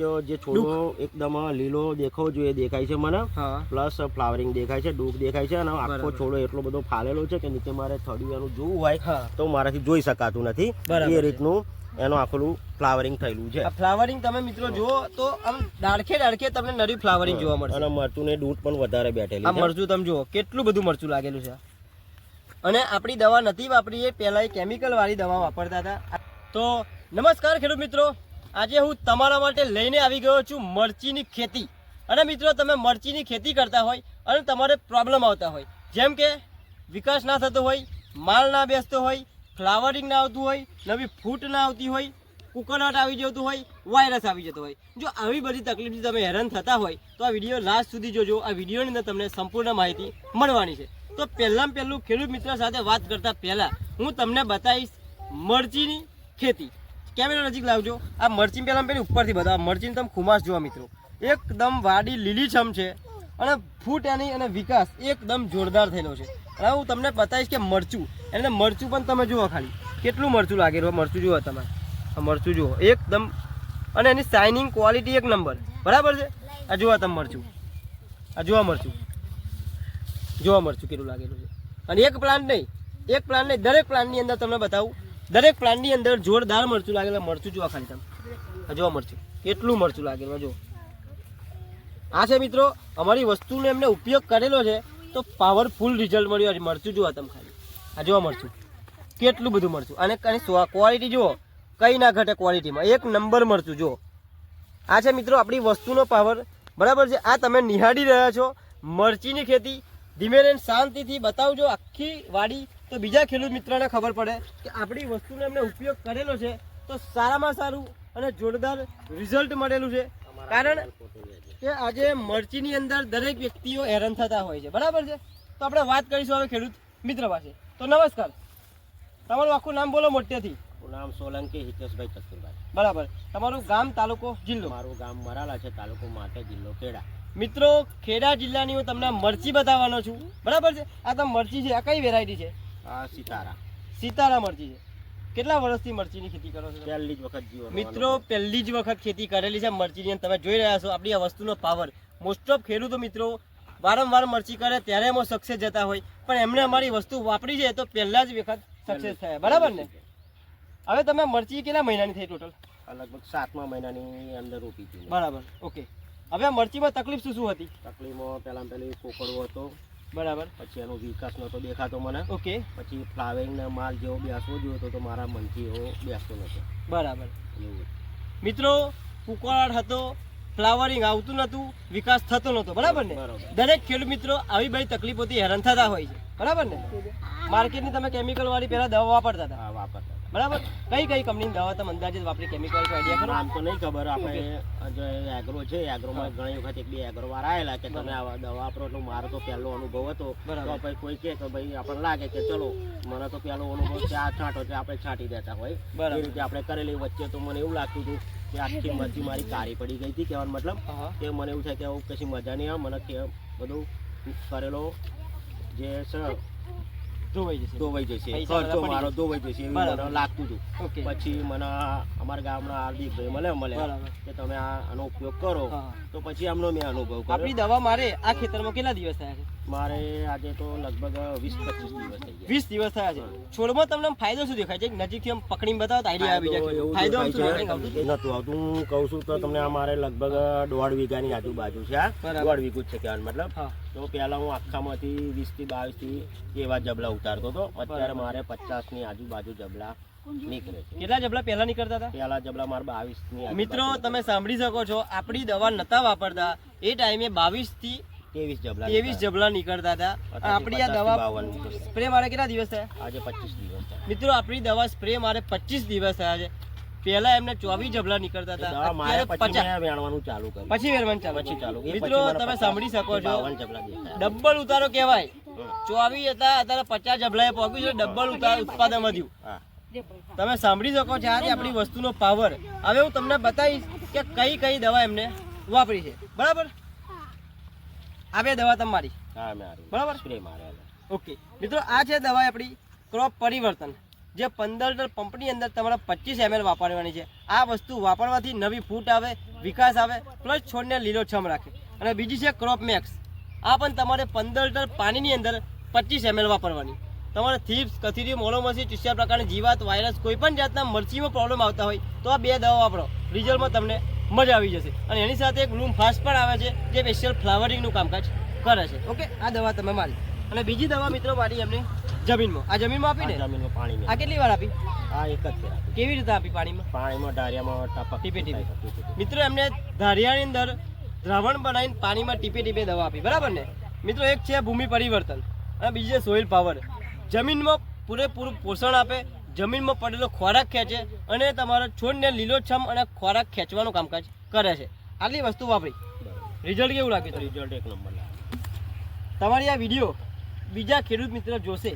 જો જે છોડો એકદમ લીલો દેખાવો જોઈએ દેખાય છે મને. પ્લસ ફ્લાવરિંગ દેખાય છે ડૂક દેખાય છે અને આખો છોડો એટલો બધો ફાલેલો છે કે નીચે મારે થડિયું એનું જોવું હોય તો મારાથી જોઈ શકાતું નથી. એ રીતનું એનું આખું ફ્લાવરિંગ થયેલું છે. ફ્લાવરિંગ તમે મિત્રો જુઓ તો આમ ડાળખે ડાળખે તમને નરી ફ્લાવરિંગ જોવા મળશે. અને મરચું ને દૂધ પણ વધારે બેઠેલું આ છે. મરચું તમે જુઓ કેટલું બધું મરચું લાગેલું છે. અને આપણી દવા નથી વાપરી એ પહેલા એ કેમિકલ વાળી દવા વાપરતા હતા. તો નમસ્કાર ખેડૂત મિત્રો. આજે હું તમારા માટે લઈને આવી ગયો છું મરચીની ખેતી. અને મિત્રો, તમે મરચીની ખેતી કરતા હોય અને તમારે પ્રોબ્લેમ આવતા હોય. જેમ કે વિકાસ ના થતો હોય, માલ ના બેસતો હોય ફ્લાવરિંગ ના આવતું હોય, નવી ફૂટ ના આવતી હોય કુકરટ આવી જતું હોય વાયરસ આવી જતો હોય. જો આવી બધી તકલીફથી તમે હેરાન થતા હોય, તો આ વીડિયો લાસ્ટ સુધી જોજો. આ વિડીયોની અંદર તમને સંપૂર્ણ માહિતી મળવાની છે. તો પહેલાં પહેલું ખેડૂત મિત્ર સાથે વાત કરતા પહેલાં હું તમને બતાવીશ મરચીની ખેતી. કેમેરા નજીક લાવજો. આ મરચી પહેલાં પેલી ઉપરથી બતાવો. મરચીન તમે ખુમાશ જોવા મિત્રો. એકદમ વાડી લીલીછમ છે અને ફૂટ એની અને વિકાસ એકદમ જોરદાર થયેલો છે. હવે હું તમને બતાવીશ કે મરચું, એને મરચું પણ તમે જુઓ ખાલી. કેટલું મરચું લાગેલું મરચું જુઓ તમે. મરચું જુઓ. એકદમ અને એની શાઇનિંગ ક્વોલિટી એક નંબર બરાબર છે? આ જુઓ તમે મરચું. આ જોવા મરચું. જોવા મરચું કેટલું લાગેલું છે. અને એક પ્લાન્ટ નહીં. એક પ્લાન્ટ નહીં, દરેક પ્લાન્ટની અંદર તમને બતાવું. દરેક પ્લાન્ટની અંદર જોરદાર મરચું લાગેલા, મરચું જોવા ખાલી તમે. જોવા મરચું. કેટલું મરચું લાગેલું જો આ છે મિત્રો, અમારી વસ્તુનો એમને ઉપયોગ કરેલો છે, તો પાવરફુલ રિઝલ્ટ મળ્યું મરચું જુઓ તમે ખાલી. આ જોવા મરચું. કેટલું બધું મરચું. અને ક્વોલિટી જુઓ. કઈ ના ઘટે ક્વોલિટીમાં એક નંબર મરચું જુઓ. આ છે મિત્રો, આપણી વસ્તુનો પાવર બરાબર છે? આ તમે નિહાળી રહ્યા છો. મરચીની ખેતી ધીમે શાંતિથી બતાવજો. આખી વાડી તો બીજા ખેડૂત મિત્રોને ખબર પડે કે આપણી વસ્તુનો એમને ઉપયોગ કરેલો છે તો સારામાં સારું અને જોરદાર રિઝલ્ટ મળેલું છે. કારણ કે આજે મરચીની અંદર દરેક વ્યક્તિઓ હેરાન થતા હોય છે. બરાબર છે? તો આપણે વાત કરીશું હવે ખેડૂત મિત્ર પાસે. તો નમસ્કાર. તમારું આખું નામ બોલો મોટેથી. નામ સોલંકી હિતેશભાઈ ચતુરભાઈ. બરાબર. તમારું ગામ તાલુકો જિલ્લો? મારું ગામ મરાલા છે તાલુકો માટે જિલ્લો ખેડા. મિત્રો ખેડા જિલ્લાની હું તમને મરચી બતાવવાનો છું. બરાબર છે? આ તો મરચી છે આ કઈ વેરાયટી છે? આ સિતારા. સિતારા મરચી છે. કેટલા વર્ષથી મરચીની ખેતી કરો છો? પહેલી જ વખત જીવો મિત્રો પહેલી જ વખત ખેતી કરેલી છે મરચીની તમે જોઈ રહ્યા છો આપણી આ વસ્તુનો પાવર મોસ્ટ ઓફ ખેડૂતો મિત્રો વારંવાર મરચી કરે ત્યારે એમાં સક્સેસ જતા હોય. પણ એમણે અમારી વસ્તુ વાપરી છે તો પહેલા જ વખત સક્સેસ થયા. બરાબર ને? હવે તમે મરચી કેટલા મહિનાની થઈ ટોટલ લગભગ સાતમા મહિનાની અંદર રોપી હતી બરાબર ઓકે હવે મરચીમાં તકલીફ શું શું હતી? તકલીફમાં પહેલા પહેલી કોકડવો હતો બરાબર. પછી એનો વિકાસ નહોતો દેખાતો મને. ઓકે પછી ફ્લાવરિંગના માલ જેવો બેસવો જોયો તો મારા મનથી એવો બેસતો નહોતો બરાબર. મિત્રો કુકવાડ હતો ફ્લાવરિંગ આવતું નહોતું વિકાસ થતો નહોતો બરાબર ને. દરેક ખેડૂત મિત્રો આવી બધી તકલીફોથી હેરાન થતા હોય છે. બરાબર ને? માર્કેટની તમે કેમિકલ વાળી પહેલા દવા વાપરતા હતા. બરાબર? કઈ કઈ કંપનીની દવા તમે અંદાજે વાપરી? કેમિકલ આઈડિયા કરો આમ તો નહીં ખબર આપણે જો એગ્રો છે એગ્રોમાં ઘણી વખત એક બે એગ્રો વાર આવેલા કે તમે આ દવા વાપરો એટલે મારો તો પહેલો અનુભવ હતો. તો પછી કોઈ કે કે ભાઈ આપણને લાગે કે ચલો મને તો પહેલો અનુભવ છે આ છાંટો છે આપણે છાંટી દેતા હોય. બરાબર. એ રીતે આપણે કરેલી વચ્ચે તો મને એવું લાગતું હતું કે આખી મરચી મારી કાળી પડી ગઈ હતી કહેવાનો મતલબ. કે મને એવું થાય કે આવું કશી મજા નહીં આવે મને કે બધું કરેલો જે છે જશે. ધોવાઈ જશે. ખર્ચો મારો ધોવાઈ જશે એવું લાગતું હતું. પછી મને અમારા ગામના હાર્દિક ભાઈ મળે મળે. કે તમે આનો ઉપયોગ કરો. તો પછી આમનો મેં અનુભવ આપણી દવા મારે આ ખેતરમાં કેટલા દિવસ થયા છે? મારે આજે તો લગભગ વીસ પચીસ દિવસ થઈ ગયા. વીસ દિવસ થયા છે. છોડમાં તમને ફાયદો શું દેખાય છે? નજીક નજીકથી આમ પકડીને બતાવો તો આઈડિયા આવી જાય ફાયદો? નતું આવતું હું કહું છું તો તમને આ મારે લગભગ દોઢ વીઘાની આજુબાજુ છે આ દોઢ વીઘું જ છે કહેવાનું મતલબ. તો પહેલાં હું આખામાંથી વીસથી બાવીસથી એવા જબલા ઉતારતો હતો. અત્યારે મારે પચાસની આજુબાજુ જબલા નીકળે છે. કેટલા જબલા પહેલા નીકળતા હતા? પહેલા જબલા મારે બાવીસની મિત્રો તમે સાંભળી શકો છો આપણી દવા નતા વાપરતા. એ ટાઈમે બાવીસથી ત્રેવીસ જબલા ત્રેવીસ જબલા નીકળતા હતા. આપણી આ દવા 52 સ્પ્રે મારે કેટલા દિવસ થયા? આજે પચીસ દિવસ મિત્રો આપણી દવા સ્પ્રે મારે પચીસ દિવસ થયા છે. પહેલા એમને ચોવીસ જબલા નીકળતા હતા. પછી વેણવાનું ચાલુ કર્યું. પછી ચાલુ પછી ચાલુ મિત્રો તમે સાંભળી શકો છો. 52 જબલા દેખાયા. ડબલ ઉતારો કહેવાય. ચોવીસ હતા અત્યારે પચાસ જબલાએ પહોંચ્યું છે. ડબલ ઉતાર ઉત્પાદન વધ્યું. તમે સાંભળી શકો છો આ આપણી વસ્તુનો પાવર હવે હું તમને બતાવીશ કે કઈ કઈ દવા એમને વાપરી છે. બરાબર? આ બે દવા તમારી. બરાબર. ઓકે. મિત્રો આ છે દવા આપણી ક્રોપ પરિવર્તન. જે પંદર લીટર પંપની અંદર તમારે પચીસ એમએલ વાપરવાની છે. આ વસ્તુ વાપરવાથી નવી ફૂટ આવે, વિકાસ આવે પ્લસ છોડને લીલોછમ રાખે. અને બીજી છે ક્રોપ મેક્સ આ પણ તમારે પંદર લીટર પાણીની અંદર પચીસ એમએલ વાપરવાની. તમારે થીપ્સ કથીરી મોલોમસી ચૂસ્યા પ્રકારની જીવાત, વાયરસ, કોઈ પણ જાતના મરચીમાં પ્રોબ્લેમ આવતા હોય, તો આ બે દવા વાપરો. રિઝલ્ટમાં તમને મજા આવી જશે. અને એની સાથે એક લૂમ ફાસ્ટ પણ આવે છે, જે સ્પેશિયલ ફ્લાવરિંગનું કામકાજ કરે છે. ઓકે આ દવા તમે મારી. અને બીજી દવા મિત્રો મારી એમને જમીનમાં? આ જમીનમાં આપી ને જમીનમાં પાણી આ કેટલી વાર આપી? આ એક જ આપી. કેવી રીતે આપી પાણીમાં? પાણીમાં ધારિયામાં ટપક ટીપે ટીપે. મિત્રો એમને ધારિયાની અંદર દ્રાવણ બનાવીને પાણીમાં ટીપે ટીપે દવા આપી. બરાબર ને? મિત્રો એક છે ભૂમિ પરિવર્તન અને બીજી છે સોઇલ પાવર જમીનમાં પૂરેપૂરું પોષણ આપે જમીનમાં પડેલો ખોરાક ખેંચે અને તમારા છોડને લીલોછમ અને ખોરાક ખેંચવાનું કામકાજ કરે છે. આટલી વસ્તુ વાપરી. રિઝલ્ટ કેવું લાગ્યું? રિઝલ્ટ એક નંબર તમારી આ વીડિયો બીજા ખેડૂત મિત્ર જોશે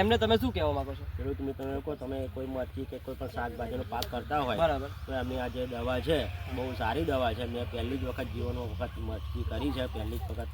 એમને તમે શું કહેવા માંગો છો? ખેડૂત મિત્રોને કહો તમે કોઈ મરચી કે કોઈ પણ શાકભાજીનો પાક કરતા હોય બરાબર. તો એમની આ જે દવા છે બહુ સારી દવા છે. મેં પહેલી જ વખત જીવનમાં વખત મરચી કરી છે પહેલી જ વખત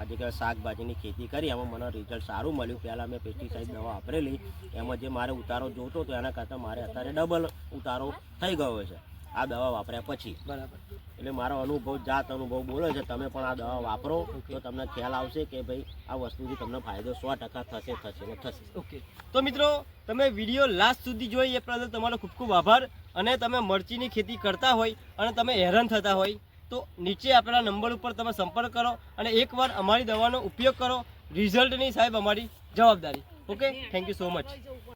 આજે કે શાકભાજીની ખેતી કરી એમાં મને રિઝલ્ટ સારું મળ્યું. પહેલાં મેં પેસ્ટિસાઇડ દવા વાપરેલી એમાં જે મારે ઉતારો જોતો હતો એના કરતાં મારે અત્યારે ડબલ ઉતારો થઈ ગયો છે. આ દવા વાપર્યા પછી. બરાબર. એટલે મારો અનુભવ જાત અનુભવ બોલે છે. તમે પણ આ દવા વાપરો તો તમને ખ્યાલ આવશે કે ભાઈ આ વસ્તુથી તમને ફાયદો સો ટકા થશે થશે ને થશે. ઓકે તો મિત્રો તમે વીડિયો લાસ્ટ સુધી જોઈ એ બદલ તમારો ખૂબ ખૂબ આભાર. અને તમે મરચીની ખેતી કરતા હોય અને તમે હેરાન થતા હોય તો નીચે આપેલા નંબર ઉપર તમે સંપર્ક કરો અને એકવાર અમારી દવાનો ઉપયોગ કરો. રિઝલ્ટની સાહેબ અમારી જવાબદારી. Okay thank you so much